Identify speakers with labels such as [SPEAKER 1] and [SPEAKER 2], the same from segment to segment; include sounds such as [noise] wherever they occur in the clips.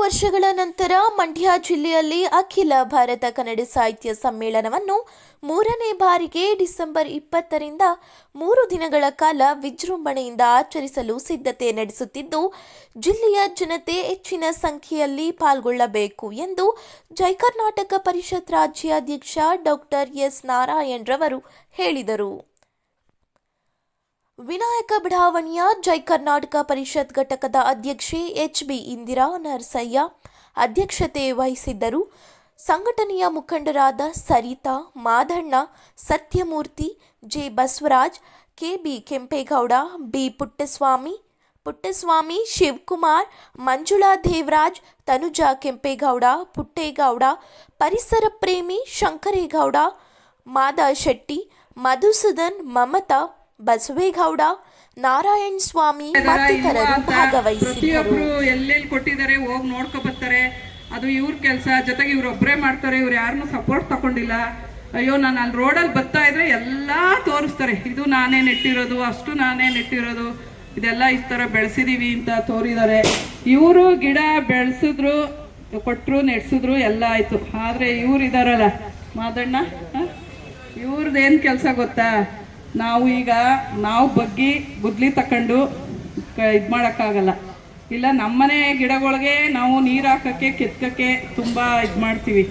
[SPEAKER 1] ವರ್ಷಗಳ ನಂತರ ಮಂಡ್ಯ ಜಿಲ್ಲೆಯಲ್ಲಿ ಅಖಿಲ ಭಾರತ ಕನ್ನಡ ಸಾಹಿತ್ಯ ಸಮ್ಮೇಳನವನ್ನು ಮೂರನೇ ಬಾರಿಗೆ ಡಿಸೆಂಬರ್ ಇಪ್ಪತ್ತರಿಂದ ಮೂರು ದಿನಗಳ ಕಾಲ ವಿಜೃಂಭಣೆಯಿಂದ ಆಚರಿಸಲು ಸಿದ್ಧತೆ ನಡೆಸುತ್ತಿದ್ದು, ಜಿಲ್ಲೆಯ ಜನತೆ ಹೆಚ್ಚಿನ ಸಂಖ್ಯೆಯಲ್ಲಿ ಪಾಲ್ಗೊಳ್ಳಬೇಕು ಎಂದು ಜೈ ಕರ್ನಾಟಕ ಪರಿಷತ್ ರಾಜ್ಯಾಧ್ಯಕ್ಷ ಡಾಕ್ಟರ್ ಎಸ್ ನಾರಾಯಣ್ ರವರು ಹೇಳಿದರು. ವಿನಾಯಕ ಬಡಾವಣೆಯ ಜೈ ಕರ್ನಾಟಕ ಪರಿಷತ್ ಘಟಕದ ಅಧ್ಯಕ್ಷೆ ಎಚ್ ಬಿ ಇಂದಿರಾ ನರಸಯ್ಯ ಅಧ್ಯಕ್ಷತೆ ವಹಿಸಿದ್ದರು. ಸಂಘಟನೆಯ ಮುಖಂಡರಾದ Sarita Madanna, Satyamurthy J Basavaraj, KB Kempegowda, B Puttaswamy Puttaswamy Shivakumar, Manjula Devaraj, Tanuja Kempegowda, Puttegowda, ಪರಿಸರ ಪ್ರೇಮಿ ಶಂಕರೇಗೌಡ, ಮಾದಾ ಶೆಟ್ಟಿ, ಮಧುಸೂದನ್ ಮಮತಾ ಬಸವೇಗೌಡ ನಾರಾಯಣ ಸ್ವಾಮಿ ಮತ್ತಿತರರು ಭಾಗವಹಿಸಿದ್ದರು.
[SPEAKER 2] ಪ್ರತಿಯೊಬ್ರು ಎಲ್ಲೆಲ್ಲಿ ಕೊಟ್ಟಿದ್ದಾರೆ ಹೋಗಿ ನೋಡ್ಕೊ ಬರ್ತಾರೆ. ಅದು ಇವ್ರ ಕೆಲಸ ಜೊತೆಗೆ ಇವ್ರು ಒಬ್ಬರೇ ಮಾಡ್ತಾರೆ ಇವ್ರು ಯಾರನ್ನೂ ಸಪೋರ್ಟ್ ತಗೊಂಡಿಲ್ಲ. ಅಯ್ಯೋ ನಾನು ಅಲ್ಲಿ ರೋಡಲ್ಲಿ ಬರ್ತಾ ಇದ್ರೆ ಎಲ್ಲ ತೋರಿಸ್ತಾರೆ. ಇದು ನಾನೇ ನೆಟ್ಟಿರೋದು ಅಷ್ಟು ನಾನೇ ನೆಟ್ಟಿರೋದು. ಇದೆಲ್ಲ ಈ ಥರ ಬೆಳೆಸಿದೀವಿ ಅಂತ ತೋರಿದ್ದಾರೆ. ಇವರು ಗಿಡ ಬೆಳೆಸಿದ್ರು ಕೊಟ್ಟರು ನೆಡ್ಸಿದ್ರು ಎಲ್ಲ ಆಯ್ತು. ಆದರೆ ಇವ್ರು ಇದಾರಲ್ಲ ಮಾದಣ್ಣ ಇವ್ರದ್ದೇನು ಕೆಲಸ ಗೊತ್ತಾ? ನಾವು ಈಗ ನಾವು ಬಗ್ಗಿ ಗುದ್ಲಿ ತಕೊಂಡು ಇದು ಮಾಡೋಕ್ಕಾಗಲ್ಲ. ಇಲ್ಲ, ನಮ್ಮನೆ ಗಿಡಗಳಿಗೆ ನಾವು ನೀರು ಹಾಕೋಕ್ಕೆ ಕೆತ್ತೋಕ್ಕೆ ತುಂಬ ಇದು ಮಾಡ್ತೀವಿ.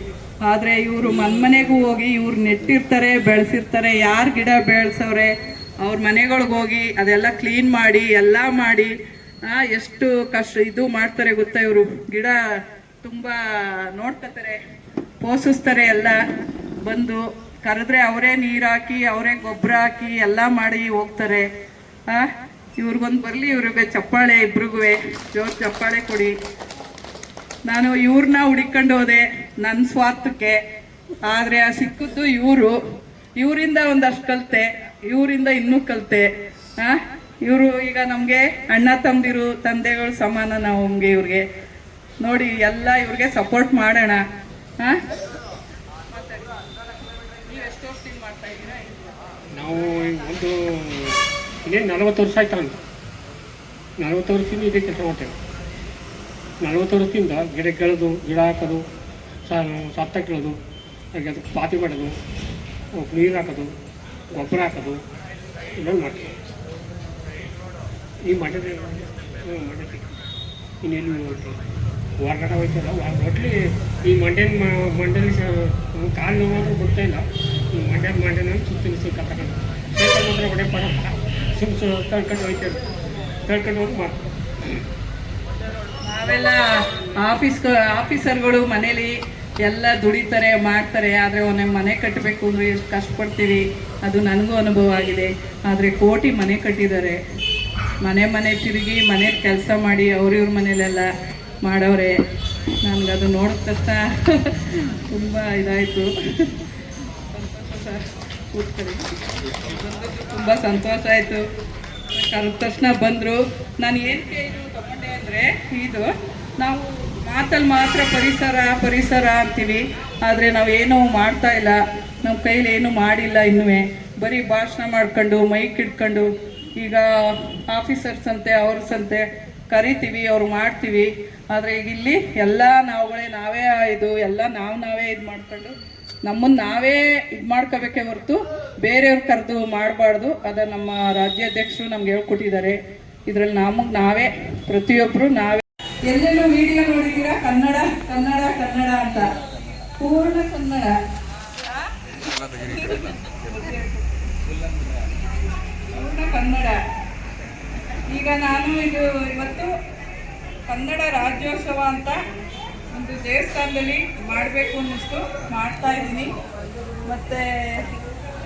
[SPEAKER 2] ಆದರೆ ಇವರು ಮನೆಗೂ ಹೋಗಿ ಇವ್ರು ನೆಟ್ಟಿರ್ತಾರೆ, ಬೆಳೆಸಿರ್ತಾರೆ, ಯಾರು ಗಿಡ ಬೆಳೆಸವ್ರೆ, ಅವ್ರ ಮನೆಗಳಿಗೆ ಹೋಗಿ ಅದೆಲ್ಲ ಕ್ಲೀನ್ ಮಾಡಿ, ಎಲ್ಲ ಮಾಡಿ ಎಷ್ಟು ಕಷ್ಟ ಇದು ಮಾಡ್ತಾರೆ ಗೊತ್ತಾ ಇವರು? ಗಿಡ ತುಂಬ ನೋಡ್ಕೋತಾರೆ ಪೋಷಿಸ್ತಾರೆ ಎಲ್ಲ ಬಂದು. ಕರೆದ್ರೆ ಅವರೇ ನೀರು ಹಾಕಿ ಅವರೇ ಗೊಬ್ಬರ ಹಾಕಿ ಎಲ್ಲ ಮಾಡಿ ಹೋಗ್ತಾರೆ. ಆ? ಇವ್ರಿಗೊಂದು ಬರಲಿ, ಇವ್ರಿಗೆ ಚಪ್ಪಾಳೆ ಇಬ್ರಿಗೂ, ಜೋರು ಚಪ್ಪಾಳೆ ಕೊಡಿ. ನಾನು ಇವ್ರನ್ನ ಹುಡಿಕೊಂಡು ಹೋದೆ ನನ್ನ ಸ್ವಾರ್ಥಕ್ಕೆ. ಆದರೆ ಆ ಸಿಕ್ಕಿದ್ದು ಇವರು. ಇವರಿಂದ ಒಂದಷ್ಟು ಕಲಿತೆ, ಇವರಿಂದ ಇನ್ನೂ ಕಲಿತೆ. ಆ? ಇವರು ಈಗ ನಮಗೆ ಅಣ್ಣ ತಂದಿರು, ತಂದೆಗಳು ಸಮಾನ ನಾವು ನಮಗೆ ಇವ್ರಿಗೆ. ನೋಡಿ, ಎಲ್ಲ ಇವ್ರಿಗೆ ಸಪೋರ್ಟ್ ಮಾಡೋಣ. ಹಾಂ ನೀವು ಎಷ್ಟು ವರ್ಷದಿಂದ ಮಾಡ್ತಾ ಇದ್ದೀರಾ
[SPEAKER 3] ನಾವು ಒಂದು ಇನ್ನೇನು ನಲವತ್ತು ವರ್ಷ ಆಯ್ತಾ ಅಂತ. ನಲವತ್ತು ವರ್ಷದಿಂದ ಇದೇ ಕೆಲಸ ಮಾಡ್ತೇವೆ. ನಲವತ್ತು ವರ್ಷದಿಂದ ಗಿಡ ಕೆಳೋದು, ಗಿಡ ಹಾಕೋದು ಸತ್ತ ಕೀಳೋದು, ಹಾಗೆ ಅದಕ್ಕೆ ಪಾತಿ ಮಾಡೋದು, ನೀರು ಹಾಕೋದು, ಗೊಬ್ಬರ ಹಾಕೋದು ಇನ್ನೊಂದು ಮಾಡ್ತೀವಿ. ಈ ಮಠಕ್ಕೆ ಇನ್ನೆಲ್ಲಿ ಹೋಗ್ತೀವಿ ಹೊರಗಡೆ ಹೋಯ್ತಲ್ಲ ಒಟ್ಲಿ ಈ ಮಂಡ್ಯನ ಮಂಡ್ಯಲ್ಲಿ ಕಾಲು ನೋವಾದ್ರೂ ಬಿಡ್ತಾ ಮಂಡ್ಯದ ಮಂಡ್ಯನ ಸುತ್ತಿನ ಸಿಕ್ಕ ತಗೊಂಡು ಸೈಕಲ್ ಮಾತ್ರ ಹೊಡೆ ಪಡ ಸುಮ್ ಸು ತಳ್ಕೊಂಡು ಹೋಯ್ತೇವೆ ತಳ್ಕೊಂಡು ಹೋಗಿ ಮಾಡ್ತೀವಿ
[SPEAKER 2] ನಾವೆಲ್ಲ ಆಫೀಸ್ ಆಫೀಸರ್ಗಳು ಮನೇಲಿ ಎಲ್ಲ ದುಡಿತಾರೆ, ಮಾಡ್ತಾರೆ, ಆದರೆ ಒಂದು ಮನೆ ಕಟ್ಟಬೇಕು ಅಂದರೆ ಎಷ್ಟು ಕಷ್ಟಪಡ್ತೀವಿ? ಅದು ನನಗೂ ಅನುಭವ ಆಗಿದೆ. ಆದರೆ ಕೋಟಿ ಮನೆ ಕಟ್ಟಿದ್ದಾರೆ. ಮನೆ ಮನೆ ತಿರುಗಿ ಮನೆ ಕೆಲಸ ಮಾಡಿ ಅವ್ರಿವ್ರ ಮನೇಲೆಲ್ಲ ಮಾಡೋರೆ ನನಗದು ನೋಡಿದ ತಕ್ಷಣ [laughs] ತುಂಬ ಇದಾಯಿತು. ಸರ್ ತುಂಬ ಸಂತೋಷ ಆಯಿತು. ಕರೆದ ತಕ್ಷಣ ಬಂದರು. ನಾನು ಏನು ಕೇಳಿದ್ರು ತಗೊಂಡೆ ಅಂದರೆ ಇದು, ನಾವು ಮಾತಲ್ಲಿ ಮಾತ್ರ ಪರಿಸರ ಪರಿಸರ ಅಂತೀವಿ. ಆದರೆ ನಾವು ಏನೂ ಮಾಡ್ತಾ ಇಲ್ಲ. ನಮ್ಮ ಕೈಲಿ ಏನೂ ಮಾಡಿಲ್ಲ ಇನ್ನೂ ಬರೀ ಭಾಷಣ ಮಾಡ್ಕೊಂಡು, ಮೈಕ್ ಇಟ್ಕೊಂಡು, ಈಗ ಆಫೀಸರ್ಸ್ ಅಂತೆ ಅವ್ರ ಸಂತೆ ಕರಿತೀವಿ, ಅವ್ರು ಮಾಡ್ತೀವಿ. ಆದರೆ ಈಗ ಇಲ್ಲಿ ಎಲ್ಲ ನಾವುಗಳೇ, ನಾವೇ ಇದು, ಎಲ್ಲ ನಾವು ನಾವೇ ಇದು ಮಾಡ್ಕೊಂಡು ನಮ್ಮನ್ನು ನಾವೇ ಇದು ಮಾಡ್ಕೋಬೇಕೇ ಹೊರತು ಬೇರೆಯವ್ರು ಕರೆದು ಮಾಡಬಾರ್ದು. ಅದ ನಮ್ಮ ರಾಜ್ಯಾಧ್ಯಕ್ಷರು ನಮ್ಗೆ ಹೇಳ್ಕೊಟ್ಟಿದ್ದಾರೆ. ಇದರಲ್ಲಿ ನಮಗೆ ನಾವೇ ಪ್ರತಿಯೊಬ್ಬರು ನಾವೇ. ಎಲ್ಲೆಲ್ಲೂ ವಿಡಿಯೋ ನೋಡಿದ್ದೀರಾ? ಕನ್ನಡ ಕನ್ನಡ ಕನ್ನಡ ಅಂತ. ಪೂರ್ಣ ಕನ್ನಡ. ಪೂರ್ಣ ಕನ್ನಡ. ಈಗ ನಾನು ಇದು ಇವತ್ತು ಕನ್ನಡ ರಾಜ್ಯೋತ್ಸವ ಅಂತ ಒಂದು ದೇವಸ್ಥಾನದಲ್ಲಿ ಮಾಡಬೇಕು ಅನ್ನಿಸ್ತು. ಮಾಡ್ತಾ ಇದ್ದೀನಿ. ಮತ್ತು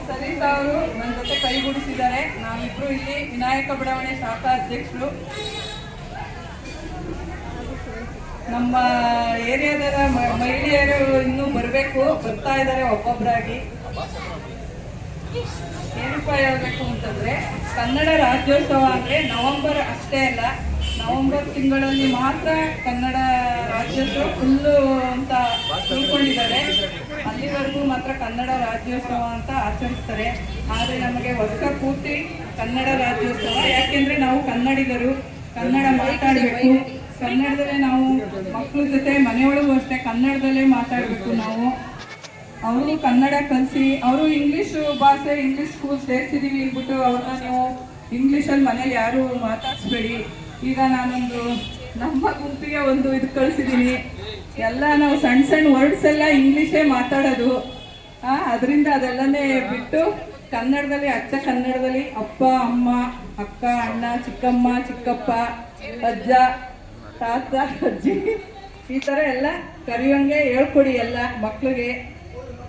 [SPEAKER 2] ಸರಿತಾ ಅವರು ನನ್ನ ಜೊತೆ ಕೈಗೂಡಿಸಿದ್ದಾರೆ ನಾವಿಬ್ಬರು ಇಲ್ಲಿ ವಿನಾಯಕ ಬಡಾವಣೆ ಶಾಖಾ ಅಧ್ಯಕ್ಷರು. ನಮ್ಮ ಏರಿಯಾದ ಮಹಿಳೆಯರು ಇನ್ನೂ ಬರಬೇಕು. ಬರ್ತಾ ಇದ್ದಾರೆ ಒಬ್ಬೊಬ್ಬರಾಗಿ ಏನಪ್ಪ ಹೇಳ್ಬೇಕು ಅಂತಂದರೆ, ಕನ್ನಡ ರಾಜ್ಯೋತ್ಸವ ಅಂದರೆ ನವಂಬರ್ ಅಷ್ಟೇ ಅಲ್ಲ ನವೆಂಬರ್ ತಿಂಗಳಲ್ಲಿ ಮಾತ್ರ ಕನ್ನಡ ರಾಜ್ಯೋತ್ಸವ ಫುಲ್ಲು ಅಂತ ತಿಳ್ಕೊಂಡಿದ್ದಾರೆ. ಅಲ್ಲಿವರೆಗೂ ಮಾತ್ರ ಕನ್ನಡ ರಾಜ್ಯೋತ್ಸವ ಅಂತ ಆಚರಿಸ್ತಾರೆ. ಆದರೆ ನಮಗೆ ವರ್ಷ ಪೂರ್ತಿ ಕನ್ನಡ ರಾಜ್ಯೋತ್ಸವ. ಯಾಕೆಂದ್ರೆ ನಾವು ಕನ್ನಡಿಗರು, ಕನ್ನಡ ಮಾತಾಡಬೇಕು. ಕನ್ನಡದಲ್ಲೇ ನಾವು ಮಕ್ಕಳ ಜೊತೆ ಮನೆಯೊಳಗೂ ಅಷ್ಟೇ ಕನ್ನಡದಲ್ಲೇ ಮಾತಾಡಬೇಕು ನಾವು. ಅವರು ಕನ್ನಡ ಕಲಿಸಿ, ಅವರು ಇಂಗ್ಲೀಷು ಭಾಷೆ, ಇಂಗ್ಲೀಷ್ ಸ್ಕೂಲ್ ಸೇರಿಸಿದ್ದೀವಿ ಅಂದ್ಬಿಟ್ಟು ಅವ್ರನ್ನ ನೀವು ಇಂಗ್ಲೀಷಲ್ಲಿ ಮನೇಲಿ ಯಾರು ಮಾತಾಡಿಸ್ಬೇಡಿ. ಈಗ ನಾನೊಂದು ನಮ್ಮ ಗುಂಪಿಗೆ ಒಂದು ಇದು ಕಳಿಸಿದ್ದೀನಿ ಎಲ್ಲ ನಾವು ಸಣ್ಣ ಸಣ್ಣ ವರ್ಡ್ಸ್ ಎಲ್ಲ ಇಂಗ್ಲೀಷೇ ಮಾತಾಡೋದು. ಅದರಿಂದ ಅದೆಲ್ಲನೇ ಬಿಟ್ಟು ಕನ್ನಡದಲ್ಲಿ ಅಚ್ಚ ಕನ್ನಡದಲ್ಲಿ ಅಪ್ಪ, ಅಮ್ಮ, ಅಕ್ಕ, ಅಣ್ಣ, ಚಿಕ್ಕಮ್ಮ, ಚಿಕ್ಕಪ್ಪ, ಅಜ್ಜ, ತಾತ, ಅಜ್ಜಿ ಈ ಥರ ಎಲ್ಲ ಕರೆಯೋಂಗೆ ಹೇಳ್ಕೊಡಿ ಎಲ್ಲ ಮಕ್ಕಳಿಗೆ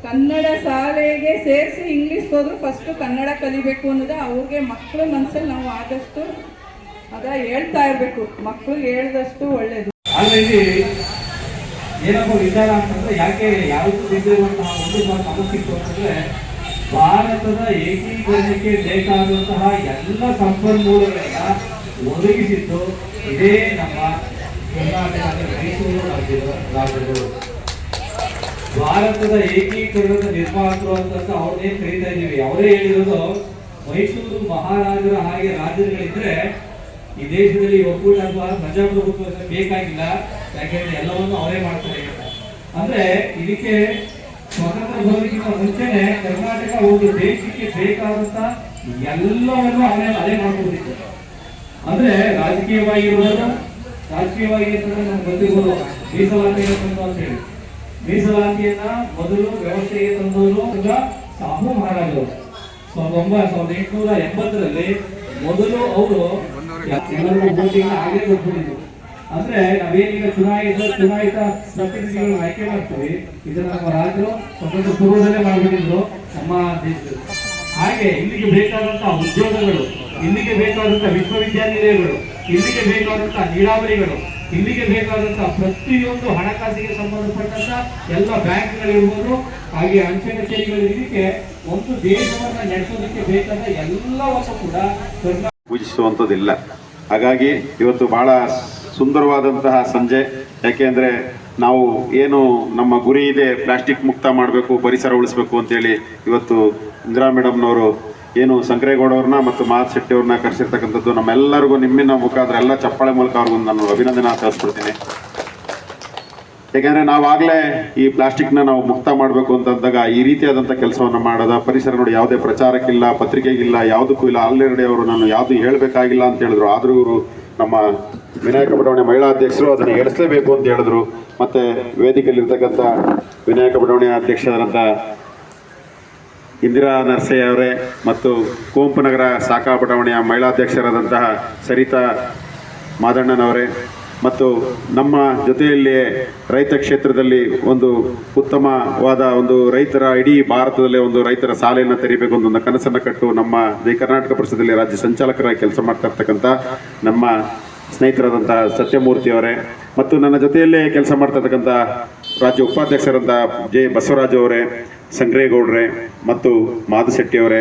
[SPEAKER 2] ಕನ್ನಡ ಶಾಲೆಗೆ ಸೇರಿಸಿ ಇಂಗ್ಲೀಷ್ ಹೋದ್ರು ಫಸ್ಟು ಕನ್ನಡ ಕಲಿಬೇಕು ಅನ್ನೋದು ಅವ್ರಿಗೆ ಮಕ್ಕಳ ಮನಸ್ಸಲ್ಲಿ ನಾವು ಆದಷ್ಟು ಅದ ಹೇಳ್ತಾ ಇರಬೇಕು. ಮಕ್ಕಳಿಗೆ ಹೇಳ್ದಷ್ಟು ಒಳ್ಳೇದು.
[SPEAKER 4] ಇಲ್ಲಿ ಏನಪ್ಪ ವಿಚಾರ ಅಂತಂದ್ರೆ ಯಾಕೆ ಯಾವತ್ತೂ ಬಿದ್ದಿರುವಂತಹ ಒಂದು ಸಮಸ್ಯೆ ಅಂತಂದ್ರೆ ಭಾರತದ ಏಕೀಕರಣಕ್ಕೆ ಬೇಕಾದಂತಹ ಎಲ್ಲ ಸಂಪನ್ಮೂಲಗಳನ್ನ ಒದಗಿಸಿದ್ದು ಇದೇ ನಮ್ಮ ಕರ್ನಾಟಕದ ಮೈಸೂರು ರಾಜ್ಯದ ರಾಜ್ಯಗಳು. ಭಾರತದ ಏಕೀಕರಣದ ನಿರ್ಮಾತೃ ಅಂತ ಅವ್ರನ್ನೇನು ಕರೀತಾ ಇದ್ದೀವಿ. ಅವರೇ ಹೇಳಿರೋದು ಮೈಸೂರು ಮಹಾರಾಜರ ಹಾಗೆ ರಾಜ್ಯಗಳಿದ್ರೆ ಈ ದೇಶದಲ್ಲಿ ಒಕ್ಕೂಟ ಅಥವಾ ಪ್ರಜಾಪ್ರಭುತ್ವ ಬೇಕಾಗಿಲ್ಲ. ಯಾಕೆಂದ್ರೆ ಎಲ್ಲವನ್ನೂ ಅವರೇ ಮಾಡ್ತಾರೆ. ಅಂದ್ರೆ ಇದಕ್ಕೆ ಸ್ವತಂತ್ರ ಬರೋದಕ್ಕಿಂತ ಮುಂಚೆನೆ ಕರ್ನಾಟಕ ಒಂದು ದೇಶಕ್ಕೆ ಬೇಕಾದಂತ ಎಲ್ಲವನ್ನೂ ಅವರೇ ಅದೇ ಮಾಡ್ಕೊಂಡಿದ್ದರು ಅಂದ್ರೆ ರಾಜಕೀಯವಾಗಿರ್ಬೋದು ರಾಜಕೀಯವಾಗಿ ನಮ್ಗೆ ಗೊತ್ತಿರ್ಬೋದು, ಮೀಸಲಾತಿಯನ್ನು ತಂದು ಅಂತ ಹೇಳಿ. ಮೀಸಲಾತಿಯನ್ನ ಮೊದಲು ವ್ಯವಸ್ಥೆಗೆ ತಂದವರು ಸಾಹು ಮಹಾರಾಜರು. ಸಾವಿರದ ಒಂಬೈ ಸಾವಿರದ ಎಂಟುನೂರ ಎಂಬತ್ತರಲ್ಲಿ ಮೊದಲು ಅವರು ಎಲ್ಲರಿಗೂ voting ಆಗೇ ಗೊತ್ತಿದ್ರು ಅಂದ್ರೆ ನಾವೇನೀಗ ಚುನಾಯಿತ ಚುನಾಯಿತ ಪ್ರತಿನಿಧಿಗಳನ್ನು ಆಯ್ಕೆ ಮಾಡ್ತೀವಿ, ಇದನ್ನ ನಮ್ಮ ರಾಜರು ಸ್ವತಂತ್ರ ಪೂರ್ವದಲ್ಲೇ ಮಾಡ್ಬಿಟ್ಟಿದ್ರು ನಮ್ಮ ದೇಶದಲ್ಲಿ. ಹಾಗೆ ಇಲ್ಲಿಗೆ ಬೇಕಾದಂತಹ ಉದ್ಯೋಗಗಳು, ಇಲ್ಲಿಗೆ ಬೇಕಾದಂತಹ ವಿಶ್ವವಿದ್ಯಾನಿಲಯಗಳು, ಇಲ್ಲಿಗೆ ಬೇಕಾದಂತಹ ನೀರಾವರಿಗಳು, ಇಲ್ಲಿಗೆ ಬೇಕಾದಂತಹ ಪ್ರತಿಯೊಂದು ಹಣಕಾಸಿಗೆ ಸಂಬಂಧಪಟ್ಟಂತ ಎಲ್ಲ ಬ್ಯಾಂಕ್ಗಳಿರ್ಬೋದು, ಹಾಗೆ ಅಂಚೆ ಇದಕ್ಕೆ ಒಂದು ದೇಶವನ್ನ ನಡೆಸೋದಕ್ಕೆ ಬೇಕಾದ ಎಲ್ಲವನ್ನು ಕೂಡ
[SPEAKER 5] ಪೂಜಿಸುವಂಥದ್ದಿಲ್ಲ. ಹಾಗಾಗಿ ಇವತ್ತು ಬಹಳ ಸುಂದರವಾದಂತಹ ಸಂಜೆ. ಯಾಕೆಂದರೆ ನಾವು ಏನು ನಮ್ಮ ಗುರಿ ಇದೆ, ಪ್ಲಾಸ್ಟಿಕ್ ಮುಕ್ತ ಮಾಡಬೇಕು, ಪರಿಸರ ಉಳಿಸ್ಬೇಕು ಅಂತೇಳಿ ಇವತ್ತು ಇಂದಿರಾ ಮೇಡಮ್ನವರು ಏನು ಸಂಕ್ರೇಗೌಡವ್ರನ್ನ ಮತ್ತು ಮಾತ್ ಶೆಟ್ಟಿಯವ್ರನ್ನ ಕರೆಸಿರ್ತಕ್ಕಂಥದ್ದು ನಮ್ಮೆಲ್ಲರಿಗೂ ನಿಮ್ಮಿನ ಮುಖಾಂತರ ಎಲ್ಲ ಚಪ್ಪಾಳೆ ಮೂಲಕ ಅವ್ರಿಗೊಂದು ನಾನು ಅಭಿನಂದನೆ ತಿಳಿಸ್ಬಿಡ್ತೀನಿ ಯಾಕೆಂದ್ರೆ ನಾವಾಗಲೇ ಈ ಪ್ಲಾಸ್ಟಿಕ್ನ ನಾವು ಮುಕ್ತ ಮಾಡಬೇಕು ಅಂತಂದಾಗ ಈ ರೀತಿಯಾದಂಥ ಕೆಲಸವನ್ನು ಮಾಡದ ಪರಿಸರ ನೋಡಿ ಯಾವುದೇ ಪ್ರಚಾರಕ್ಕಿಲ್ಲ, ಪತ್ರಿಕೆಗಿಲ್ಲ, ಯಾವುದಕ್ಕೂ ಇಲ್ಲ. ಆಲ್ರೆಡಿ ಅವರು ನಾನು ಯಾವುದು ಹೇಳಬೇಕಾಗಿಲ್ಲ ಅಂತ ಹೇಳಿದ್ರು. ಆದರೂ ಇವರು ನಮ್ಮ ವಿನಾಯಕ ಬಡಾವಣೆ ಮಹಿಳಾ ಅಧ್ಯಕ್ಷರು ಅದನ್ನು ಹೇಳಿಸಲೇಬೇಕು ಅಂತ ಹೇಳಿದ್ರು. ಮತ್ತೆ ವೇದಿಕೆಯಲ್ಲಿರ್ತಕ್ಕಂಥ ವಿನಾಯಕ ಬಡಾವಣೆ ಅಧ್ಯಕ್ಷರಾದಂಥ ಇಂದಿರಾ ನರ್ಸಯ್ಯ ಅವರೇ ಮತ್ತು ಕುವೆಂಪು ನಗರ ಶಾಖಾ ಬಡಾವಣೆಯ ಮಹಿಳಾಧ್ಯಕ್ಷರಾದಂತಹ ಸರಿತಾ ಮಾದಣ್ಣನವರೇ ಮತ್ತು ನಮ್ಮ ಜೊತೆಯಲ್ಲಿಯೇ ರೈತ ಕ್ಷೇತ್ರದಲ್ಲಿ ಒಂದು ಉತ್ತಮವಾದ ಒಂದು ರೈತರ, ಇಡೀ ಭಾರತದಲ್ಲೇ ಒಂದು ರೈತರ ಸಾಲೆಯನ್ನು ತೆರಿಬೇಕು ಅಂತ ಒಂದು ಕನಸನ್ನು ಕಟ್ಟು ನಮ್ಮ ಜೈ ಕರ್ನಾಟಕ ಪರಿಷತ್ತಲ್ಲಿ ರಾಜ್ಯ ಸಂಚಾಲಕರಾಗಿ ಕೆಲಸ ಮಾಡ್ತಾ ಇರ್ತಕ್ಕಂಥ ನಮ್ಮ ಸ್ನೇಹಿತರಾದಂಥ ಸತ್ಯಮೂರ್ತಿ ಅವರೇ ಮತ್ತು ನನ್ನ ಜೊತೆಯಲ್ಲೇ ಕೆಲಸ ಮಾಡ್ತಾ ರಾಜ್ಯ ಉಪಾಧ್ಯಕ್ಷರಂಥ ಜೆ ಬಸವರಾಜ್ ಅವರೇ, ಸಂಗ್ರೇಗೌಡ್ರೆ ಮತ್ತು ಮಾಧುಶೆಟ್ಟಿ ಅವರೇ,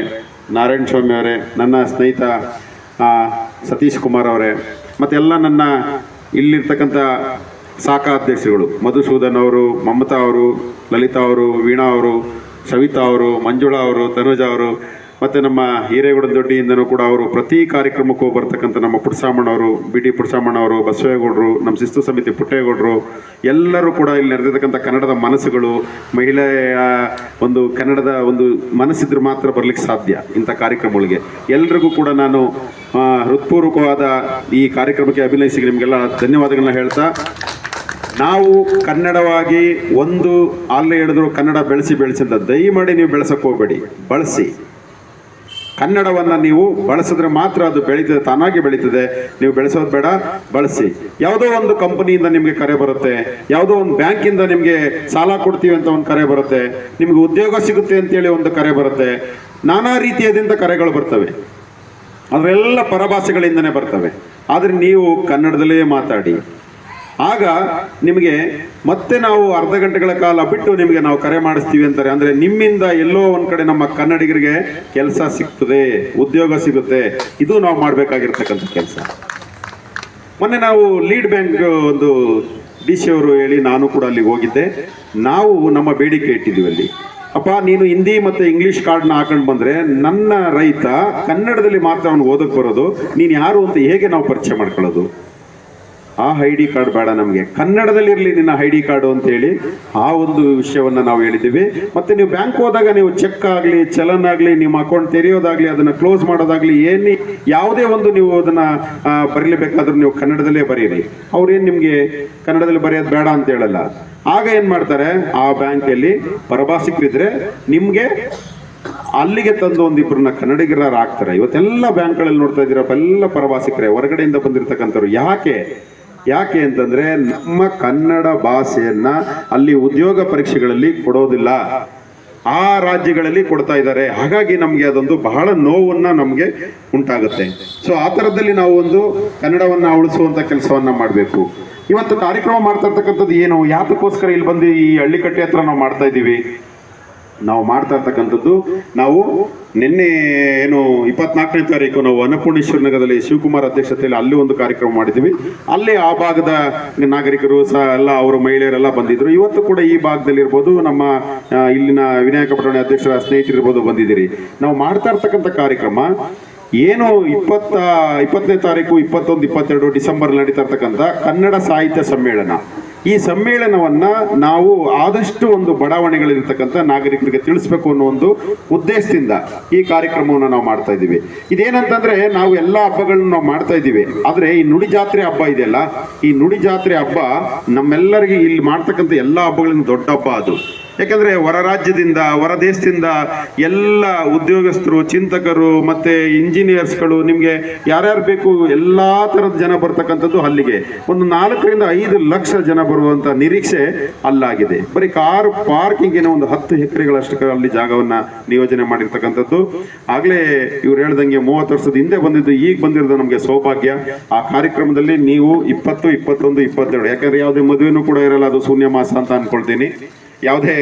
[SPEAKER 5] ನಾರಾಯಣ ಸ್ವಾಮಿ ಅವರೇ, ನನ್ನ ಸ್ನೇಹಿತ ಸತೀಶ್ ಕುಮಾರ್ ಅವರೇ, ಮತ್ತೆಲ್ಲ ನನ್ನ ಇಲ್ಲಿರ್ತಕ್ಕಂಥ ಶಾಖಾ ಅಧ್ಯಕ್ಷರುಗಳು ಮಧುಸೂದನ್ ಅವರು, ಮಮತಾ ಅವರು, ಲಲಿತಾ ಅವರು, ವೀಣಾ ಅವರು, ಸವಿತಾ ಅವರು, ಮಂಜುಳಾ ಅವರು, ತನುಜಾ ಅವರು, ಮತ್ತು ನಮ್ಮ ಹಿರೇಗೌಡ ದೊಡ್ಡಿಯಿಂದನೂ ಕೂಡ ಅವರು ಪ್ರತಿ ಕಾರ್ಯಕ್ರಮಕ್ಕೂ ಬರ್ತಕ್ಕಂಥ ನಮ್ಮ ಪುಟ್ಸಾಮಣ್ಣವರು ಬಿ ಡಿ ಪುಟ್ಸಾಮಣ್ಣವರು ಬಸವೇಗೌಡರು, ನಮ್ಮ ಶಿಸ್ತು ಸಮಿತಿ ಪುಟ್ಟೇಗೌಡರು, ಎಲ್ಲರೂ ಕೂಡ ಇಲ್ಲಿ ನಡೆದಿರ್ತಕ್ಕಂಥ ಕನ್ನಡದ ಮನಸ್ಸುಗಳು ಮಹಿಳೆಯ ಒಂದು ಕನ್ನಡದ ಒಂದು ಮನಸ್ಸಿದ್ರೆ ಮಾತ್ರ ಬರಲಿಕ್ಕೆ ಸಾಧ್ಯ ಇಂಥ ಕಾರ್ಯಕ್ರಮಗಳಿಗೆ. ಎಲ್ರಿಗೂ ಕೂಡ ನಾನು ಹೃತ್ಪೂರ್ವಕವಾದ ಈ ಕಾರ್ಯಕ್ರಮಕ್ಕೆ ಅಭಿನಯಿಸಿ ನಿಮಗೆಲ್ಲ ಧನ್ಯವಾದಗಳನ್ನ ಹೇಳ್ತಾ, ನಾವು ಕನ್ನಡವಾಗಿ ಒಂದು ಅಲ್ಲೇ ಹಿಡಿದ್ರು ಕನ್ನಡ ಬೆಳೆಸಿ ಬೆಳೆಸಿ ಅಂತ ದಯಮಾಡಿ ನೀವು ಬೆಳೆಸಕ್ಕೆ ಹೋಗಬೇಡಿ, ಬಳಸಿ. ಕನ್ನಡವನ್ನು ನೀವು ಬಳಸಿದ್ರೆ ಮಾತ್ರ ಅದು ಬೆಳೀತದೆ, ತಾನಾಗಿ ಬೆಳೀತದೆ, ನೀವು ಬೆಳೆಸೋದು ಬೇಡ, ಬಳಸಿ. ಯಾವುದೋ ಒಂದು ಕಂಪನಿಯಿಂದ ನಿಮಗೆ ಕರೆ ಬರುತ್ತೆ, ಯಾವುದೋ ಒಂದು ಬ್ಯಾಂಕಿಂದ ನಿಮಗೆ ಸಾಲ ಕೊಡ್ತೀವಿ ಅಂತ ಒಂದು ಕರೆ ಬರುತ್ತೆ, ನಿಮಗೆ ಉದ್ಯೋಗ ಸಿಗುತ್ತೆ ಅಂತೇಳಿ ಒಂದು ಕರೆ ಬರುತ್ತೆ, ನಾನಾ ರೀತಿಯಾದಿಂದ ಕರೆಗಳು ಬರ್ತವೆ. ಅದರೆಲ್ಲ ಪರಭಾಷೆಗಳಿಂದನೇ ಬರ್ತವೆ. ಆದರೆ ನೀವು ಕನ್ನಡದಲ್ಲೇ ಮಾತಾಡಿ. ಆಗ ನಿಮಗೆ ಮತ್ತೆ ನಾವು ಅರ್ಧ ಗಂಟೆಗಳ ಕಾಲ ಬಿಟ್ಟು ನಿಮಗೆ ನಾವು ಕರೆ ಮಾಡಿಸ್ತೀವಿ ಅಂತಾರೆ. ಅಂದರೆ ನಿಮ್ಮಿಂದ ಎಲ್ಲೋ ಒಂದು ಕಡೆ ನಮ್ಮ ಕನ್ನಡಿಗರಿಗೆ ಕೆಲಸ ಸಿಗ್ತದೆ, ಉದ್ಯೋಗ ಸಿಗುತ್ತೆ. ಇದು ನಾವು ಮಾಡಬೇಕಾಗಿರ್ತಕ್ಕಂಥ ಕೆಲಸ. ಮೊನ್ನೆ ನಾವು ಲೀಡ್ ಬ್ಯಾಂಕ್ ಒಂದು ಡಿ ಸಿ ಅವರು ಹೇಳಿ ನಾನು ಕೂಡ ಅಲ್ಲಿಗೆ ಹೋಗಿದ್ದೆ. ನಾವು ನಮ್ಮ ಬೇಡಿಕೆ ಇಟ್ಟಿದ್ದೀವಿ ಅಲ್ಲಿ. ಅಪ್ಪ, ನೀನು ಹಿಂದಿ ಮತ್ತು ಇಂಗ್ಲೀಷ್ ಕಾರ್ಡ್ನ ಹಾಕೊಂಡು ಬಂದರೆ ನನ್ನ ರೈತ ಕನ್ನಡದಲ್ಲಿ ಮಾತ್ರ ಅವನು ಓದಕ್ಕೆ ಬರೋದು. ನೀನು ಯಾರು ಅಂತ ಹೇಗೆ ನಾವು ಪರಿಚಯ ಮಾಡ್ಕೊಳ್ಳೋದು? ಆ ಐ ಡಿ ಕಾರ್ಡ್ ಬೇಡ ನಮಗೆ. ಕನ್ನಡದಲ್ಲಿರಲಿ ನಿನ್ನ ಐ ಡಿ ಕಾರ್ಡು ಅಂತೇಳಿ ಆ ಒಂದು ವಿಷಯವನ್ನು ನಾವು ಹೇಳಿದ್ದೀವಿ. ಮತ್ತು ನೀವು ಬ್ಯಾಂಕ್ ಹೋದಾಗ ನೀವು ಚೆಕ್ ಆಗಲಿ, ಚಲನ್ ಆಗಲಿ, ನಿಮ್ಮ ಅಕೌಂಟ್ ತೆರೆಯೋದಾಗಲಿ, ಅದನ್ನು ಕ್ಲೋಸ್ ಮಾಡೋದಾಗಲಿ, ಏನೇ ಯಾವುದೇ ಒಂದು ನೀವು ಅದನ್ನು ಬರೀಲೇಬೇಕಾದ್ರೂ ನೀವು ಕನ್ನಡದಲ್ಲೇ ಬರೀರಿ. ಅವ್ರೇನು ನಿಮಗೆ ಕನ್ನಡದಲ್ಲಿ ಬರೆಯೋದು ಬೇಡ ಅಂತ ಹೇಳಲ್ಲ. ಆಗ ಏನು ಮಾಡ್ತಾರೆ? ಆ ಬ್ಯಾಂಕಲ್ಲಿ ಪರಭಾಷಿಕರಿದ್ರೆ ನಿಮಗೆ ಅಲ್ಲಿಗೆ ತಂದು ಒಂದಿಬ್ಬರನ್ನ ಕನ್ನಡಿಗರಾರು ಆಗ್ತಾರೆ ಇವತ್ತೆಲ್ಲ ಬ್ಯಾಂಕ್ಗಳಲ್ಲಿ ನೋಡ್ತಾ ಇದ್ದೀರಪ್ಪ, ಎಲ್ಲ ಪರಭಾಷಿಕರೇ ಹೊರಗಡೆಯಿಂದ ಬಂದಿರತಕ್ಕಂಥವ್ರು. ಯಾಕೆ? ಯಾಕೆ ಅಂತಂದ್ರೆ ನಮ್ಮ ಕನ್ನಡ ಭಾಷೆಯನ್ನ ಅಲ್ಲಿ ಉದ್ಯೋಗ ಪರೀಕ್ಷೆಗಳಲ್ಲಿ ಕೊಡೋದಿಲ್ಲ. ಆ ರಾಜ್ಯಗಳಲ್ಲಿ ಕೊಡ್ತಾ ಇದ್ದಾರೆ. ಹಾಗಾಗಿ ನಮಗೆ ಅದೊಂದು ಬಹಳ ನೋವನ್ನ ನಮಗೆ ಉಂಟಾಗುತ್ತೆ. ಸೊ ಆ ಥರದಲ್ಲಿ ನಾವು ಒಂದು ಕನ್ನಡವನ್ನ ಉಳಿಸುವಂತ ಕೆಲಸವನ್ನ ಮಾಡಬೇಕು. ಇವತ್ತು ಕಾರ್ಯಕ್ರಮ ಮಾಡ್ತಾ ಇರ್ತಕ್ಕಂಥದ್ದು ಏನು? ಯಾತಕ್ಕೋಸ್ಕರ ಇಲ್ಲಿ ಬಂದು ಈ ಹಳ್ಳಿಕಟ್ಟೆ ಹತ್ರ ನಾವು ಮಾಡ್ತಾ ಇದ್ದೀವಿ? ನಾವು ಮಾಡ್ತಾ ಇರ್ತಕ್ಕಂಥದ್ದು, ನಾವು ನಿನ್ನೆ ಏನು ಇಪ್ಪತ್ನಾಲ್ಕನೇ ತಾರೀಕು ನಾವು ಅನ್ನಪೂರ್ಣೇಶ್ವರ ನಗರದಲ್ಲಿ ಶಿವಕುಮಾರ್ ಅಧ್ಯಕ್ಷತೆಯಲ್ಲಿ ಅಲ್ಲಿ ಒಂದು ಕಾರ್ಯಕ್ರಮ ಮಾಡಿದ್ವಿ. ಅಲ್ಲಿ ಆ ಭಾಗದ ನಾಗರಿಕರು ಸಹ ಎಲ್ಲ ಅವರು ಮಹಿಳೆಯರೆಲ್ಲ ಬಂದಿದ್ರು. ಇವತ್ತು ಕೂಡ ಈ ಭಾಗದಲ್ಲಿ ಇರ್ಬೋದು, ನಮ್ಮ ಇಲ್ಲಿನ ವಿನಾಯಕ ಪಟ್ಟಣ ಅಧ್ಯಕ್ಷರ ಸ್ನೇಹಿತರಿರ್ಬೋದು ಬಂದಿದ್ದೀರಿ. ನಾವು ಮಾಡ್ತಾ ಇರ್ತಕ್ಕಂಥ ಕಾರ್ಯಕ್ರಮ ಏನು ಇಪ್ಪತ್ತ, ಇಪ್ಪತ್ತನೇ ತಾರೀಕು, ಇಪ್ಪತ್ತೊಂದು, ಇಪ್ಪತ್ತೆರಡು ಡಿಸೆಂಬರ್ ನಡೀತಾ ಇರ್ತಕ್ಕಂಥ ಕನ್ನಡ ಸಾಹಿತ್ಯ ಸಮ್ಮೇಳನ. ಈ ಸಮ್ಮೇಳನವನ್ನ ನಾವು ಆದಷ್ಟು ಒಂದು ಬಡಾವಣೆಗಳಿರ್ತಕ್ಕಂಥ ನಾಗರಿಕರಿಗೆ ತಿಳಿಸ್ಬೇಕು ಅನ್ನೋ ಒಂದು ಉದ್ದೇಶದಿಂದ ಈ ಕಾರ್ಯಕ್ರಮವನ್ನು ನಾವು ಮಾಡ್ತಾ ಇದ್ದೀವಿ. ಇದೇನಂತಂದ್ರೆ ನಾವು ಎಲ್ಲ ಹಬ್ಬಗಳನ್ನ ನಾವು ಮಾಡ್ತಾ ಇದ್ದೀವಿ. ಆದ್ರೆ ಈ ನುಡಿ ಜಾತ್ರೆ ಹಬ್ಬ ಇದೆಯಲ್ಲ, ಈ ನುಡಿ ಜಾತ್ರೆ ಹಬ್ಬ ನಮ್ಮೆಲ್ಲರಿಗೆ ಇಲ್ಲಿ ಮಾಡ್ತಕ್ಕಂಥ ಎಲ್ಲ ಹಬ್ಬಗಳಿಂದ ದೊಡ್ಡ ಹಬ್ಬ ಅದು. ಯಾಕಂದ್ರೆ ಹೊರ ರಾಜ್ಯದಿಂದ, ಹೊರ ದೇಶದಿಂದ ಎಲ್ಲ ಉದ್ಯೋಗಸ್ಥರು, ಚಿಂತಕರು ಮತ್ತೆ ಇಂಜಿನಿಯರ್ಸ್ಗಳು ನಿಮಗೆ ಯಾರ್ಯಾರು ಬೇಕು ಎಲ್ಲಾ ತರದ ಜನ ಬರ್ತಕ್ಕಂಥದ್ದು ಅಲ್ಲಿಗೆ. ಒಂದು ನಾಲ್ಕರಿಂದ ಐದು ಲಕ್ಷ ಜನ ಬರುವಂಥ ನಿರೀಕ್ಷೆ ಅಲ್ಲಾಗಿದೆ. ಬರೀ ಕಾರ್ ಪಾರ್ಕಿಂಗಿನ ಒಂದು ಹತ್ತು ಎಕರೆಗಳಷ್ಟು ಅಲ್ಲಿ ಜಾಗವನ್ನ ನಿಯೋಜನೆ ಮಾಡಿರ್ತಕ್ಕಂಥದ್ದು. ಆಗ್ಲೇ ಇವ್ರು ಹೇಳ್ದಂಗೆ ಮೂವತ್ತು ವರ್ಷದ ಹಿಂದೆ ಬಂದಿದ್ದು, ಈಗ ಬಂದಿರೋದು ನಮಗೆ ಸೌಭಾಗ್ಯ. ಆ ಕಾರ್ಯಕ್ರಮದಲ್ಲಿ ನೀವು ಇಪ್ಪತ್ತು, ಇಪ್ಪತ್ತೊಂದು, ಇಪ್ಪತ್ತೆರಡು, ಯಾಕಂದರೆ ಯಾವುದೇ ಮದುವೆನೂ ಕೂಡ ಇರಲ್ಲ, ಅದು ಶೂನ್ಯ ಮಾಸ ಅಂತ ಅನ್ಕೊಳ್ತೀನಿ. ಯಾವುದೇ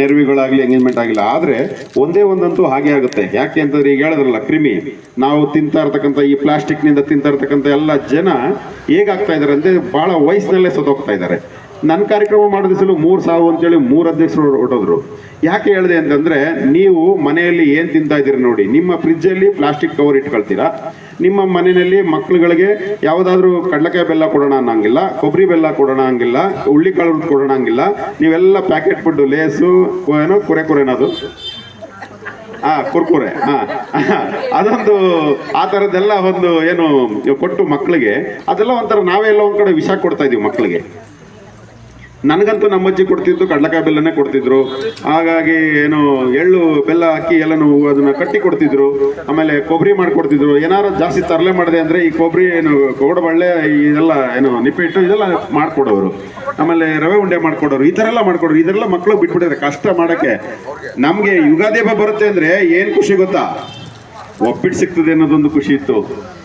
[SPEAKER 5] ನೆರವಿಗಳಾಗಲಿ ಎಂಗೇಜ್ಮೆಂಟ್ ಆಗಿಲ್ಲ. ಆದರೆ ಒಂದೇ ಒಂದಂತೂ ಹಾಗೆ ಆಗುತ್ತೆ. ಯಾಕೆ ಅಂತಂದ್ರೆ ಈಗ ಹೇಳಿದ್ರಲ್ಲ, ಕ್ರಿಮಿ. ನಾವು ತಿಂತಾ ಇರ್ತಕ್ಕಂಥ ಈ ಪ್ಲಾಸ್ಟಿಕ್ನಿಂದ ತಿಂತಾ ಇರ್ತಕ್ಕಂಥ ಎಲ್ಲ ಜನ ಹೇಗಾಗ್ತಾ ಇದ್ದಾರೆ ಅಂದರೆ ಭಾಳ ವಯಸ್ಸಿನಲ್ಲೇ ಸತ್ತೋಗ್ತಾ ಇದ್ದಾರೆ. ನನ್ನ ಕಾರ್ಯಕ್ರಮ ಮಾಡೋ ದಿವಸಲು ಮೂರು ಸಾವು ಅಂತೇಳಿ ಮೂರು ಅಧ್ಯಕ್ಷರು ಹೊರಟೋದ್ರು. ಯಾಕೆ ಹೇಳಿದೆ ಅಂತಂದ್ರೆ, ನೀವು ಮನೆಯಲ್ಲಿ ಏನ್ ತಿಂತಾ ಇದ್ದೀರಿ ನೋಡಿ, ನಿಮ್ಮ ಫ್ರಿಜ್ಜಲ್ಲಿ ಪ್ಲಾಸ್ಟಿಕ್ ಕವರ್ ಇಟ್ಕೊಳ್ತೀರಾ? ನಿಮ್ಮ ಮನೆಯಲ್ಲಿ ಮಕ್ಕಳುಗಳಿಗೆ ಯಾವುದಾದ್ರೂ ಕಡಲೆಕಾಯಿ ಬೆಲ್ಲ ಕೊಡೋಣ ಅನ್ನಂಗಿಲ್ಲ, ಕೊಬ್ಬರಿ ಬೆಲ್ಲ ಕೊಡೋಣ ಹಂಗಿಲ್ಲ ಹುಳ್ಳಿ ಕಾಳು ಕೊಡೋಣ ಹಂಗಿಲ್ಲ ನೀವೆಲ್ಲ ಪ್ಯಾಕೆಟ್ ಫುಡ್ ಲೇಸು, ಏನೋ ಕುರೆ ಕುರೆನದು. ಹಾ ಕುರ್ಕುರೆ ಹಾ ಅದೊಂದು, ಆ ಥರದ್ದೆಲ್ಲ ಒಂದು ಏನು, ಕೊಟ್ಟು ಮಕ್ಕಳಿಗೆ ಅದೆಲ್ಲ ಒಂಥರ ನಾವೇ ಎಲ್ಲ ಒಂದ್ ಕಡೆ ವಿಷ ಕೊಡ್ತಾ ಇದೀವಿ ಮಕ್ಕಳಿಗೆ ನನಗಂತೂ ನಮ್ಮ ಅಜ್ಜಿ ಕೊಡ್ತಿದ್ದು, ಕಡಲೆಕಾಯಿ ಬೆಲ್ಲನೇ ಕೊಡ್ತಿದ್ರು. ಹಾಗಾಗಿ ಏನು, ಎಳ್ಳು, ಬೆಲ್ಲ ಅಕ್ಕಿ ಎಲ್ಲನೂ ಅದನ್ನ ಕಟ್ಟಿ ಕೊಡ್ತಿದ್ರು. ಆಮೇಲೆ ಕೊಬ್ಬರಿ ಮಾಡಿಕೊಡ್ತಿದ್ರು. ಏನಾರು ಜಾಸ್ತಿ ತರಲೆ ಮಾಡಿದೆ ಅಂದ್ರೆ ಈ ಕೊಬ್ಬರಿ ಏನು ಕೋಡಬಳ್ಳೆ ಇದೆಲ್ಲ ಏನು ನಿಪ್ಪಿಟ್ಟು ಇದೆಲ್ಲ ಮಾಡಿಕೊಡೋರು. ಆಮೇಲೆ ರವೆ ಉಂಡೆ ಮಾಡಿಕೊಡೋರು. ಈ ಥರ ಎಲ್ಲ ಮಾಡಿಕೊಡೋರು. ಇದೆಲ್ಲ ಮಕ್ಕಳು ಬಿಟ್ಬಿಟ್ಟಿದ್ದಾರೆ. ಕಷ್ಟ ಮಾಡೋಕ್ಕೆ. ನಮಗೆ ಯುಗಾದಿ ಹಬ್ಬ ಬರುತ್ತೆ ಅಂದ್ರೆ ಏನು ಖುಷಿ ಗೊತ್ತಾ? ಒಪ್ಪಿಟ್ಟು ಸಿಗ್ತದೆ ಅನ್ನೋದೊಂದು ಖುಷಿ ಇತ್ತು.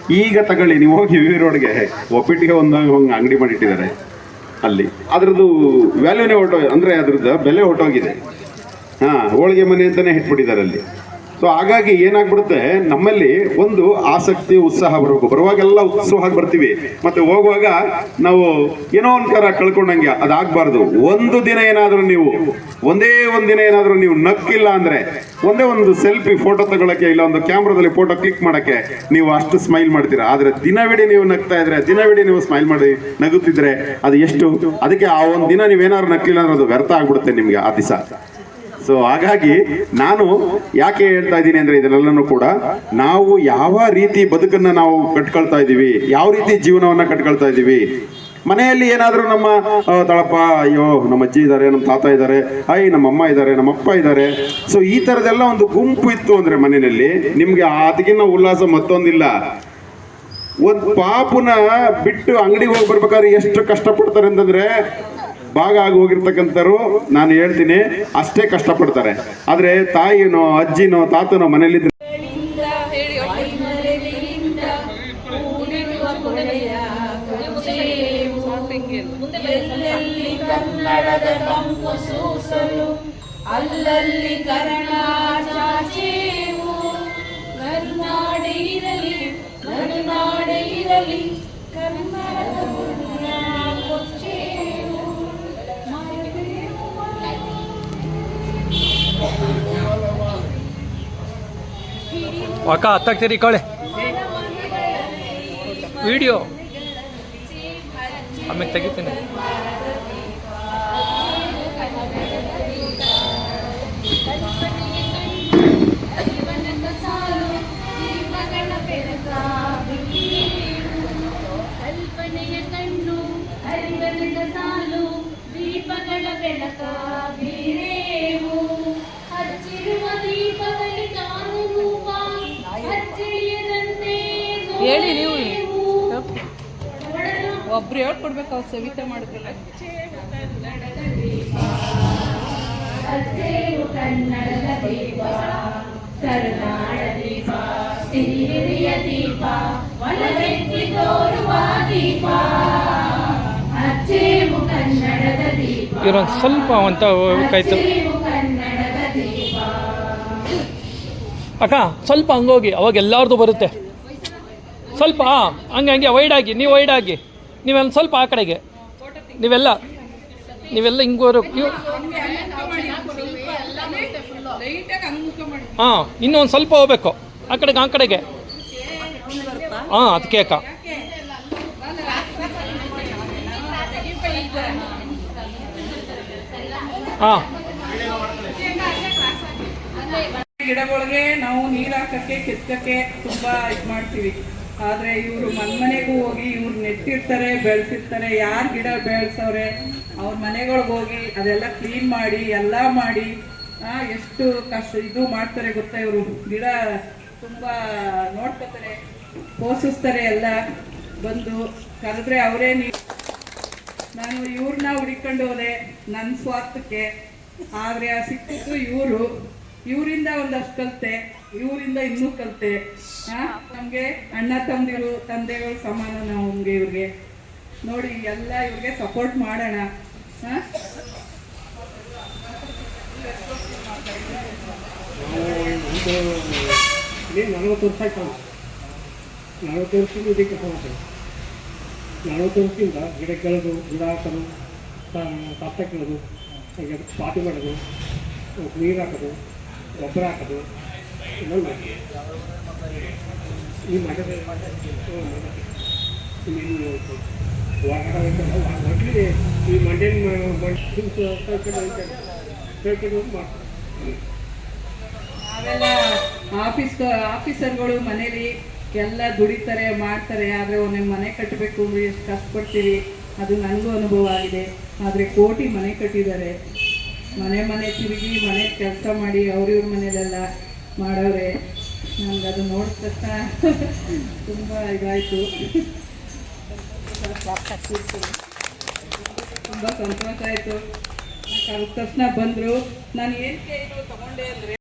[SPEAKER 5] ಈಗ ತಗೊಳ್ಳಿ, ನೀವು ಹೋಗಿ ವಿವಿ ರೋಡ್ಗೆ. ಒಪ್ಪಿಟ್ಟಿಗೆ ಒಂದು ಅಂಗಡಿ ಮಾಡಿಟ್ಟಿದ್ದಾರೆ. ಅಲ್ಲಿ. ಅದರದ್ದು ವ್ಯಾಲ್ಯೂನೇ ಹೊಟ್ಟೋಗಿದೆ ಅಂದರೆ ಅದ್ರದ್ದು ಬೆಲೆ ಹೊಟ್ಟೋಗಿದೆ ಹಾಂ ಹೋಳಿಗೆ ಮನೆ ಅಂತಲೇ ಇಟ್ಬಿಟ್ಟಿದ್ದಾರೆ ಅಲ್ಲಿ. ಸೊ ಹಾಗಾಗಿ ಏನಾಗ್ಬಿಡುತ್ತೆ? ನಮ್ಮಲ್ಲಿ ಒಂದು ಆಸಕ್ತಿ, ಉತ್ಸಾಹ ಬರಬೇಕು. ಬರುವಾಗೆಲ್ಲ ಉತ್ಸಾಹವಾಗಿ ಬರ್ತೀವಿ. ಮತ್ತೆ ಹೋಗುವಾಗ ನಾವು ಏನೋ ಒಂಥರ ಕಳ್ಕೊಂಡಂಗೆ ಅದಾಗಬಾರ್ದು. ಒಂದು ದಿನ ಏನಾದರೂ ನೀವು, ಒಂದೇ ಒಂದು ದಿನ ಏನಾದರೂ ನೀವು ನಕ್ಕಿಲ್ಲ ಅಂದರೆ, ಒಂದೇ ಒಂದು ಸೆಲ್ಫಿ ಫೋಟೋ ತಗೊಳಕ್ಕೆ ಇಲ್ಲ ಒಂದು ಕ್ಯಾಮ್ರಾದಲ್ಲಿ ಫೋಟೋ ಕ್ಲಿಕ್ ಮಾಡೋಕ್ಕೆ ನೀವು ಅಷ್ಟು ಸ್ಮೈಲ್ ಮಾಡ್ತೀರಾ? ಆದರೆ ದಿನವಿಡೀ ನೀವು ನಗ್ತಾ ಇದ್ರೆ, ದಿನವಿಡೀ ನೀವು ಸ್ಮೈಲ್ ಮಾಡಿ ನಗುತ್ತಿದ್ರೆ ಅದು ಎಷ್ಟು? ಅದಕ್ಕೆ ಆ ಒಂದು ದಿನ ನೀವೇನಾದ್ರು ನಕ್ಕಿಲ್ಲ ಅಂದ್ರೆ ಅದು ವ್ಯರ್ಥ ಆಗ್ಬಿಡುತ್ತೆ ನಿಮಗೆ ಆ ದಿವಸ. ಸೊ ಹಾಗಾಗಿ ನಾನು ಯಾಕೆ ಹೇಳ್ತಾ ಇದ್ದೀನಿ ಅಂದ್ರೆ ಇದನ್ನೆಲ್ಲನೂ ಕೂಡ ನಾವು ಯಾವ ರೀತಿ ಬದುಕನ್ನ ನಾವು ಕಟ್ಕೊಳ್ತಾ ಇದ್ದೀವಿ, ಯಾವ ರೀತಿ ಜೀವನವನ್ನ ಕಟ್ಕೊಳ್ತಾ ಇದ್ದೀವಿ. ಮನೆಯಲ್ಲಿ ಏನಾದರೂ ನಮ್ಮ ತಳಪ್ಪ, ಅಯ್ಯೋ, ನಮ್ಮ ಅಜ್ಜಿ ಇದ್ದಾರೆ ನಮ್ಮ ತಾತ ಇದ್ದಾರೆ ಅಯ್ಯ ನಮ್ಮ ಅಮ್ಮ ಇದ್ದಾರೆ ನಮ್ಮ ಅಪ್ಪ ಇದ್ದಾರೆ ಸೊ ಈ ಥರದೆಲ್ಲ ಒಂದು ಗುಂಪು ಇತ್ತು ಅಂದ್ರೆ ಮನೆಯಲ್ಲಿ ನಿಮಗೆ ಅದಕ್ಕಿಂತ ಉಲ್ಲಾಸ ಮತ್ತೊಂದಿಲ್ಲ. ಒಂದು ಪಾಪುನ ಬಿಟ್ಟು ಅಂಗಡಿಗೆ ಹೋಗಿ ಬರ್ಬೇಕಾದ್ರೆ ಎಷ್ಟು ಕಷ್ಟಪಡ್ತಾರೆ ಅಂತಂದ್ರೆ ಭಾಗ ಆಗಿ ಹೋಗಿರ್ತಕ್ಕಂಥವ್ರು ನಾನು ಹೇಳ್ತೀನಿ ಅಷ್ಟೇ ಕಷ್ಟಪಡ್ತಾರೆ. ಆದ್ರೆ ತಾಯಿನೋ ಅಜ್ಜಿನೋ ತಾತನೋ
[SPEAKER 6] ಕಂಪು ಅಲ್ಲಲ್ಲಿ ಕರ್ಣ
[SPEAKER 7] ಅಕ್ಕ ಹತ್ತಾಗ್ತೀರಿ ಕಳೆ. ವಿಡಿಯೋ. ಆಮೇಲೆ ತೆಗಿತೀನಿ.
[SPEAKER 6] ಕಲ್ಪನೆಯ ಕಣ್ಣು ಸಾಲು ದೀಪಗಳ ಬೆಳಕ
[SPEAKER 2] ಹೇಳಿ ನೀವು. ಒಬ್ರು ಹೇಳ್ಕೊಡ್ಬೇಕು ಅವ್ರು ಸವಿತೆ
[SPEAKER 6] ಕನ್ನಡದ ದೀಪ
[SPEAKER 7] ಸ್ವಲ್ಪ ಅಂತ ಹೋಗ್ಬೇಕಾಯ್ತು. ಅಕ್ಕ, ಸ್ವಲ್ಪ ಹಂಗೋಗಿ, ಅವಾಗ ಎಲ್ಲಾರ್ದು ಬರುತ್ತೆ. ಸ್ವಲ್ಪ ಹಾಂ ಹಂಗೆ ಹಂಗೆ ವೈಡ್ ಆಗಿ, ನೀವು ವೈಡ್ ಆಗಿ. ನೀವೆಲ್ಲ ಸ್ವಲ್ಪ ಆ ಕಡೆಗೆ. ನೀವೆಲ್ಲ ನೀವೆಲ್ಲ ಹಿಂಗೋರು
[SPEAKER 2] ಲೈಟಾಗಿ ಇನ್ನೂ ಒಂದು
[SPEAKER 7] ಹಾಂ ಸ್ವಲ್ಪ ಹೋಗ್ಬೇಕು. ಆ ಕಡೆಗೆ ಆ ಕಡೆಗೆ. ಹಾಂ ಅದಕ್ಕೆ ಅಕ್ಕ ಹಾಂ.
[SPEAKER 2] ಗಿಡಗಳಿಗೆ ನಾವು ನೀರು ಹಾಕಕ್ಕೆ, ಕೆತ್ತಕ್ಕೆ ತುಂಬಾ ಇದು ಮಾಡ್ತೀವಿ. ಆದ್ರೆ ಇವರು ಮನೆಗೂ ಹೋಗಿ ಇವ್ರು ನೆಟ್ಟಿರ್ತಾರೆ, ಬೆಳೆಸಿರ್ತಾರೆ, ಯಾರು ಗಿಡ ಬೆಳೆಸವ್ರೆ ಅವ್ರ ಮನೆಗಳಿಗೆ ಹೋಗಿ ಅದೆಲ್ಲ ಕ್ಲೀನ್ ಮಾಡಿ, ಎಲ್ಲ ಮಾಡಿ ಎಷ್ಟು ಕಷ್ಟ ಇದು ಮಾಡ್ತಾರೆ ಗೊತ್ತಾ ಇವರು? ಗಿಡ ತುಂಬಾ ನೋಡ್ಕೋತಾರೆ, ಪೋಷಿಸ್ತಾರೆ ಎಲ್ಲ. ಬಂದು ಕರೆದ್ರೆ ಅವರೇ ನೀ, ನಾನು ಇವ್ರನ್ನ ಹುಡಿಕೊಂಡು ಹೋದೆ ನನ್ನ ಸ್ವಾರ್ಥಕ್ಕೆ. ಆದರೆ ಆ ಸಿಕ್ಕಿದ್ದು ಇವರು. ಇವರಿಂದ ಒಂದಷ್ಟು ಕಲಿತೆ. ಇವರಿಂದ ಇನ್ನೂ ಕಲಿತೆ. ನಮಗೆ ಅಣ್ಣ ತಂದೆಗಳು ತಂದೆಗಳು ಸಮಾನ ನಾವು ನಮಗೆ ಇವ್ರಿಗೆ. ನೋಡಿ, ಎಲ್ಲ ಇವ್ರಿಗೆ ಸಪೋರ್ಟ್ ಮಾಡೋಣ.
[SPEAKER 3] ನಲವತ್ತು ವರ್ಷ ಆಯ್ತು ನಲವತ್ತು ವರ್ಷದಿಂದ ಇದೇ ಕೆಲಸ ನಲವತ್ತು ವರ್ಷದಿಂದ ಗಿಡ ಕೆಳದು, ಗಿಡ ಹಾಕೋದು ಕಷ್ಟ ಕೀಳೋದು ಪಾತಿ ಮಾಡೋದು ನೀರು ಹಾಕೋದು ಗೊಬ್ಬರ ಹಾಕೋದು. ಈ ಮಂಡ್ಯನ
[SPEAKER 2] ನಾವೆಲ್ಲ ಆಫೀಸ್ ಆಫೀಸರ್ಗಳು ಮನೇಲಿ ಎಲ್ಲ ದುಡಿತಾರೆ, ಮಾಡ್ತಾರೆ. ಆದರೆ ಒಂದೇ ಮನೆ ಕಟ್ಟಬೇಕು ಎಷ್ಟು ಕಷ್ಟಪಡ್ತೀವಿ. ಅದು ನನಗೂ ಅನುಭವ ಆಗಿದೆ. ಆದರೆ ಕೋಟಿ ಮನೆ ಕಟ್ಟಿದ್ದಾರೆ. ಮನೆ ಮನೆ ತಿರುಗಿ ಮನೆ ಕೆಲಸ ಮಾಡಿ ಅವ್ರಿವ್ರ ಮನೇಲೆಲ್ಲ ಮಾಡವ್ರೆ ನನಗೆ ಅದು ನೋಡಿದ ತಕ್ಷಣ ತುಂಬ ಇದಾಯಿತು. ತುಂಬ ಸಂತೋಷ ಆಯಿತು. ಕಳೆದ ತಕ್ಷಣ ಬಂದರು. ನಾನು ಏನಕ್ಕೆ ಇದು ತಗೊಂಡೆ ಅಂದರೆ